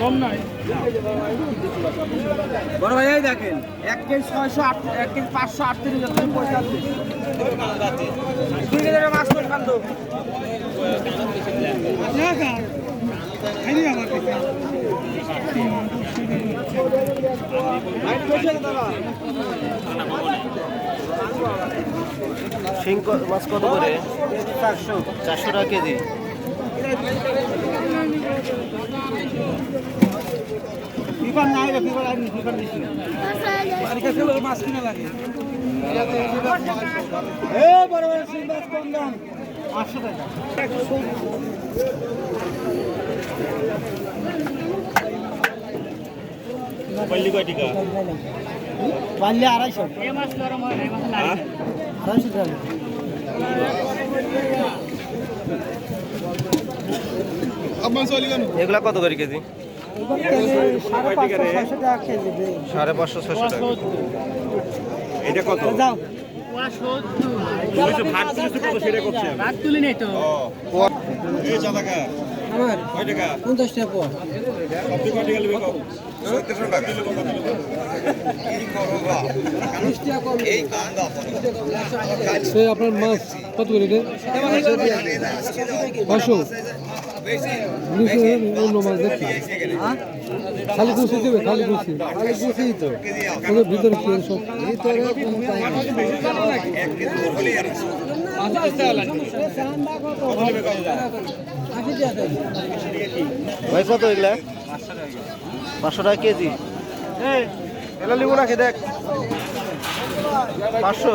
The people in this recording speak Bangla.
কম নাই। বড় ভাই এই দেখেন এক কেজি ছয়শো আট এক কেজি পাঁচশো আটত্রিশ হাজার দুই একটা মাছ করে খান তো। শিং মাছ কত করে? চারশো। চারশো টাকা কেজি। বিপার নাই রে বিপার আর বিপার দিছি বাড়ি কাছে লোক মাছ কিনা লাগে। এ বড় বড় শিং মাছ কম দাম? আটশো টাকা। পল্লি কয় টাকা? পারলে আড়াইশো। আড়াইশো টাকা এগুলা কত করে কেজি সাড়ে পাঁচশো ছয়শো টাকা কেজি? সাড়ে পাঁচশো ছশো টাকা। এটা কত? যাও। দুইশো ভাত তুলেছে কত সেটা করছে ভাত তুলি নেই তো। এই চা টাকা। আমার কয় টাকা? পঞ্চাশ টাকা আপনার মাছ কত করে পাঁচশো খালি খালি কুচি তো ওদের ভিতরে কি সব ভিতরে ভাই কত এগুলা পাঁচশো টাকা কেজি। এগুলো লিবো নাকি দেখ পাঁচশো